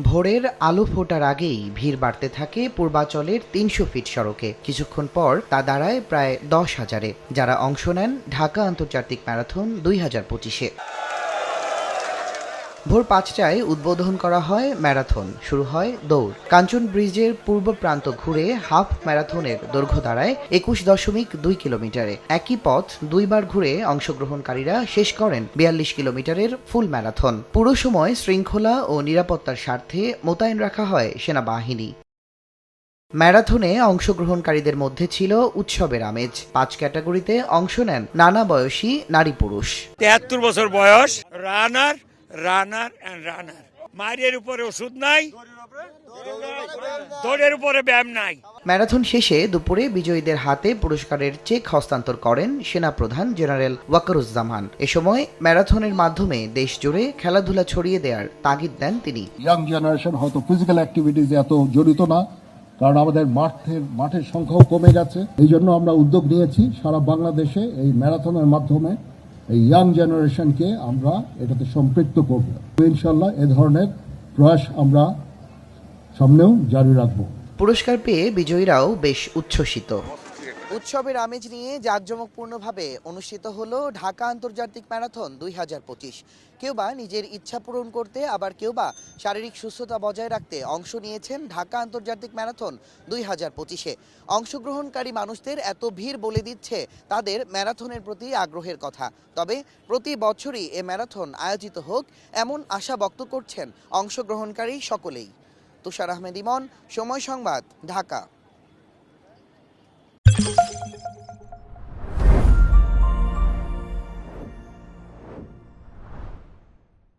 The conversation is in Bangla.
ভোরের আলো ফোটার আগেই ভিড় বাড়তে থাকে পূর্বাচলের তিনশো ফিট সড়কে। কিছুক্ষণ পর তা দাঁড়ায় প্রায় দশ হাজারে। যারা অংশ নেন ঢাকা আন্তর্জাতিক ম্যারাথন দুই হাজার পঁচিশে। ভোর পাঁচটায় উদ্বোধন করা হয় ম্যারাথন, শুরু হয় দৌড়। কাঞ্চন ব্রিজের পূর্ব প্রান্ত ঘুরে হাফ ম্যারাথনের দৈর্ঘ্য দাঁড়ায় একুশ দশমিক দুই কিলোমিটারে। একই পথ দুইবার ঘুরে অংশগ্রহণকারীরা শেষ করেন বিয়াল্লিশ কিলোমিটারের ফুল ম্যারাথন। পুরো সময় শৃঙ্খলা ও নিরাপত্তার স্বার্থে মোতায়েন রাখা হয় সেনাবাহিনী। ম্যারাথনে অংশগ্রহণকারীদের মধ্যে ছিল উৎসবের আমেজ। পাঁচ ক্যাটাগরিতে অংশ নেন নানা বয়সী নারী পুরুষ। তেহাত্তর বছর বয়স, রানার রানার অ্যান্ড রানার মায়ের উপরে ওষুধ নাই দৌড়ের উপরে? ব্যায়াম নাই। ম্যারাথন শেষে দুপুরে বিজয়ীদের হাতে পুরস্কারের চেক হস্তান্তর করেন সেনাপ্রধান জেনারেল ওয়াকারুজ্জামান। এ সময় ম্যারাথনের মাধ্যমে দেশ জুড়ে খেলাধুলা ছড়িয়ে দেওয়ার তাগিদ দেন তিনি। ইয়াং জেনারেশন হয়তো ফিজিক্যাল অ্যাক্টিভিটিস এত জড়িত না কারণ আমাদের মাঠের মাঠের সংখ্যাও কমে গেছে। এই জন্য আমরা উদ্যোগ নিয়েছি সারা বাংলাদেশে এই ম্যারাথনের মাধ্যমে। এই ইয়াং জেনারেশনকে আমরা এটাতে সম্পৃক্ত করব। ইনশাল্লাহ এ ধরনের প্রয়াস আমরা সামনেও জারি রাখব। পুরস্কার পেয়ে বিজয়ীরাও বেশ উচ্ছ্বসিত। উৎসবের আমেজ নিয়ে জাঁকজমকপূর্ণভাবে অনুষ্ঠিত হলো ঢাকা আন্তর্জাতিক ম্যারাথন দুই হাজার পঁচিশ। কেউ বা নিজের ইচ্ছা পূরণ করতে, আবার কেউ বা শারীরিক সুস্থতা বজায় রাখতে অংশ নিয়েছেন ঢাকা আন্তর্জাতিক ম্যারাথন দুই হাজার পঁচিশে। অংশগ্রহণকারী মানুষদের এত ভিড় বলে দিচ্ছে তাদের ম্যারাথনের প্রতি আগ্রহের কথা। তবে প্রতি বছরই এ ম্যারাথন আয়োজিত হোক এমন আশা ব্যক্ত করছেন অংশগ্রহণকারী সকলেই। তুষার আহমেদ ইমন, সময় সংবাদ, ঢাকা।